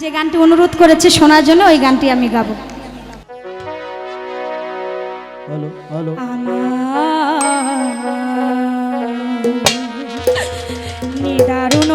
যে গানটি অনুরোধ করেছে শোনার জন্য ওই গানটি আমি গাবো। Hello hello. নিদারুণ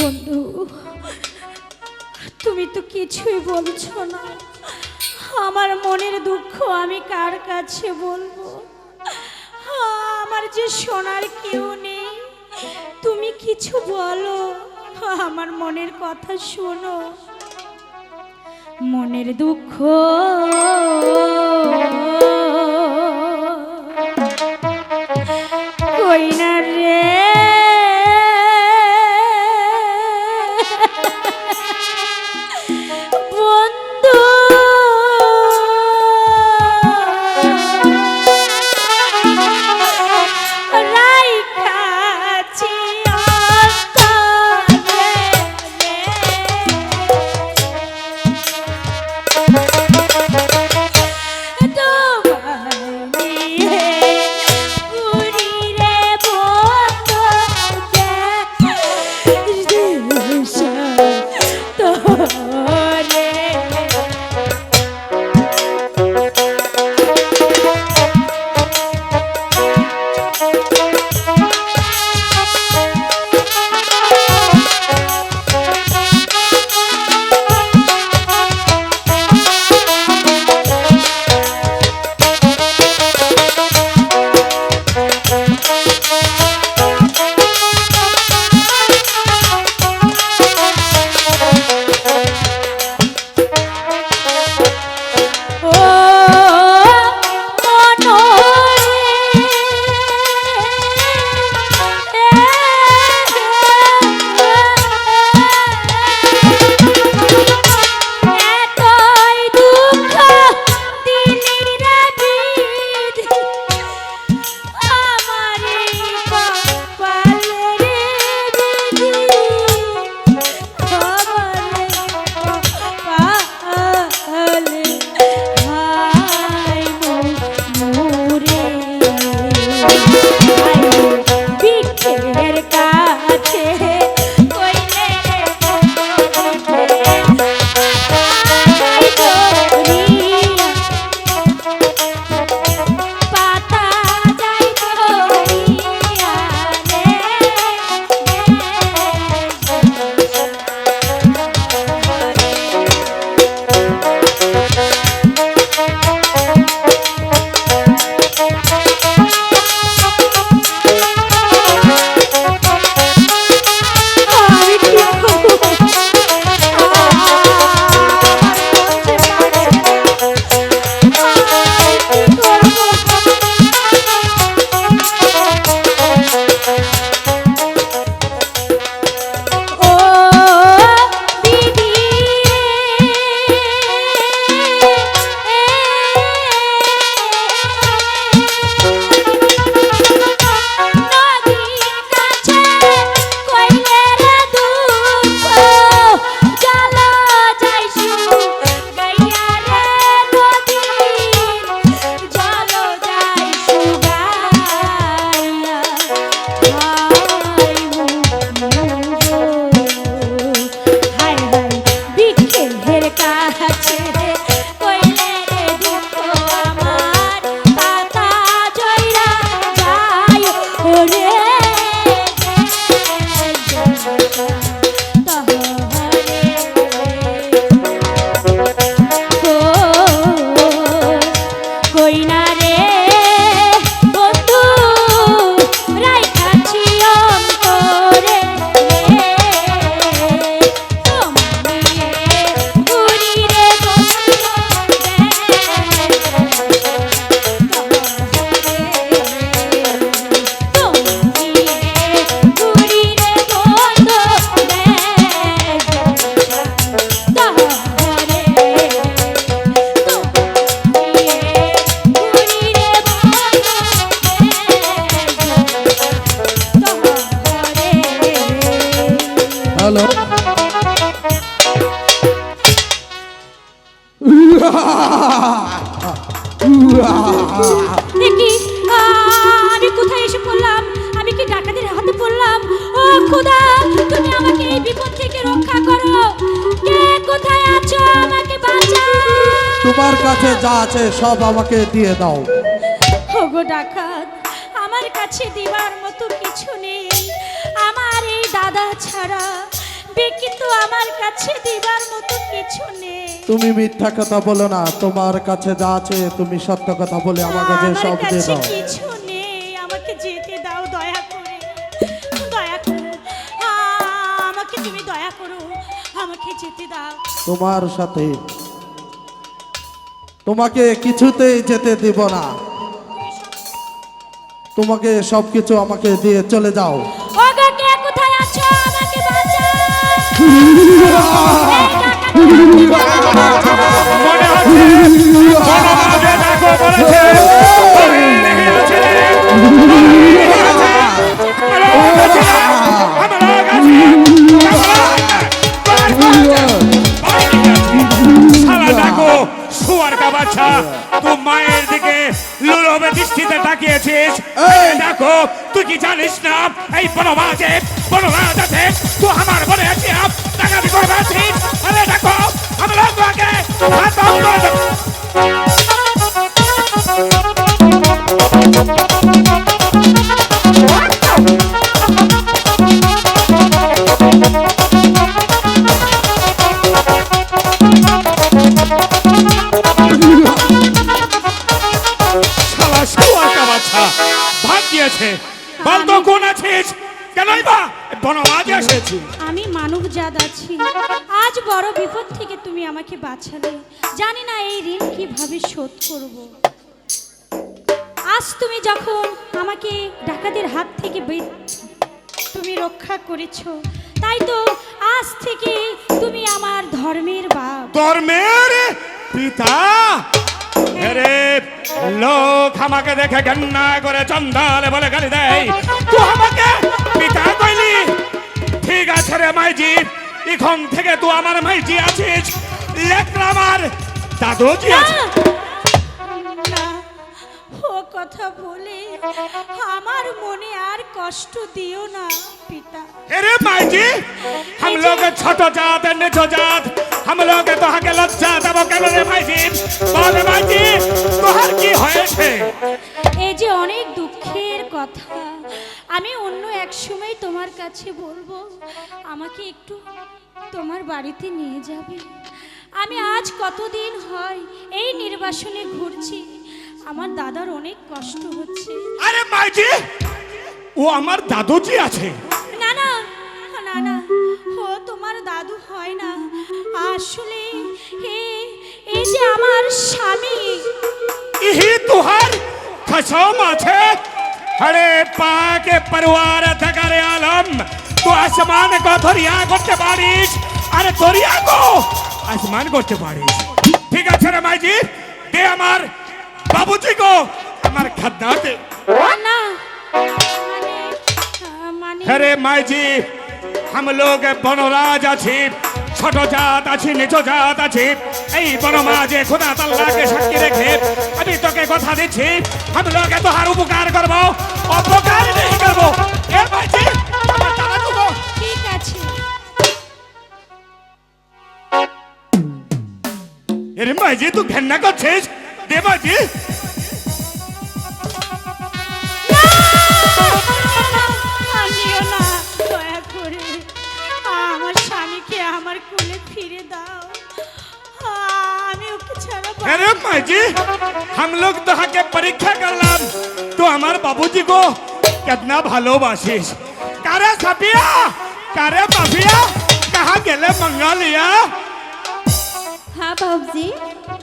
বন্ধু, তুমি তো কিছুই বলছো না। আমার মনের দুঃখ আমি কার কাছে বলব? আমার যে শোনার কেউ নেই, তুমি কিছু বলো? আমার মনের কথা শোনো। মনের দুঃখ কাছে যা আছে সব আমাকে দিয়ে দাও। ওগো ডাকাত আমার কাছে দিবার মতো কিছু নেই। আমার এই দাদা ছাড়া কিন্তু আমার কাছে দিবার মতো কিছু নেই। তুমি মিথ্যা কথা বলো না তোমার কাছে যা আছে তুমি সত্য কথা বলে আমার কাছে সব দিয়ে দাও। কিছু নেই আমাকে যেতে দাও দয়া করে। দয়া করো। আমাকে তুমি দয়া করো আমাকে যেতে দাও। তোমার সাথে তোমাকে কিছুতেই যেতে দিব না। তোমাকে সবকিছু আমাকে দিয়ে চলে যাও। ওগো কে কোথায় আছো? আমাকে বাঁচাও। হাত অফ তুমি আমাকে বাঁচালে। জানি না এই ঋণ কীভাবে শোধ করব। আজ তুমি যখন আমাকে ডাকাতের হাত থেকে তুমি রক্ষা করেছ তাই তো আজ থেকে তুমি আমার ধর্মের বাপ। ধর্মের পিতা? লোক আমাকে দেখে ঘন্না করে চন্দালে বলে গালি দেয়। তুই আমাকে পিতা কইলি? ঠিক আছে রে মাইজি এখন থেকে তুই আমার মাইজি আছিস। লেখনা আমার দাদুজি আছে না ও কথা বলে আমার মনে আর কষ্ট দিও না পিতা अरे माई जी हम लोग छोटो जात निचो जात हम लोग तो हके लज्जा দেব কেন রে মাই জি বল মাই জি তোহার কি হয়েছে এই যে অনেক দুঃখের কথা আমি অন্য এক সময় তোমার কাছে বলবো আমাকে একটু তোমার বাড়িতে নিয়ে যাবে আমি আজ কতদিন হয় এই নির্বাসনে ঘুরছি। আমার দাদার অনেক কষ্ট হচ্ছে। আরে মাই জি ও আমার দাদুজি আছে। না না না না ও তোমার দাদু হয় না। আসলে এ এই যে আমার স্বামী। ইহি তোহার খসম আছে। আরে পাকে পরিবার থাকারে আলম। তো আসমান কো ধরিয়া করতে পারিস আরে ধরিয়া কো আসমান করতে পারে। ঠিক আছে রে মাইজি দে আমার বাবুজি গো আমার খাদ্যাতে। না মানে, হ্যাঁ মাইজি হাম লোক বনরাজ আছি ছোট জাত আছি নিচ জাত আছি। এই বনমাজে খোদা তাল্লাকে সাক্ষী রেখে আমি তোকে কথা দিচ্ছি আমি লোকে তোহার উপকার করব। অপকার এরে মাই জি তুই ঘেন্না করছিস দে মাই জি আমিও না দয়া করে আমার স্বামীকে আমার কোলে ফিরে দাও আমি ওকে ছাড়া বাঁচব अरे माई जी हम लोग तो के परीक्षा करलाम तो हमार बाबूजी को कितना ভালোবাসিস কারে সাপিয়া কারে মাফিয়া कहाँ गेले मंगालिया हाँ बाबू जी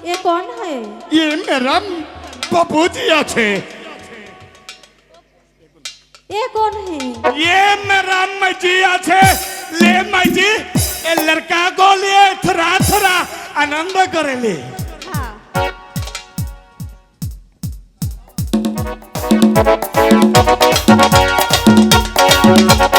ये कौन है ये मेरा बाबूजी আছে ये कौन है ये मेरा माई আছে ले माई जी ए लड़का को लिए थोड़ा थोड़ा आनंद करेले हाँ থামিয়ে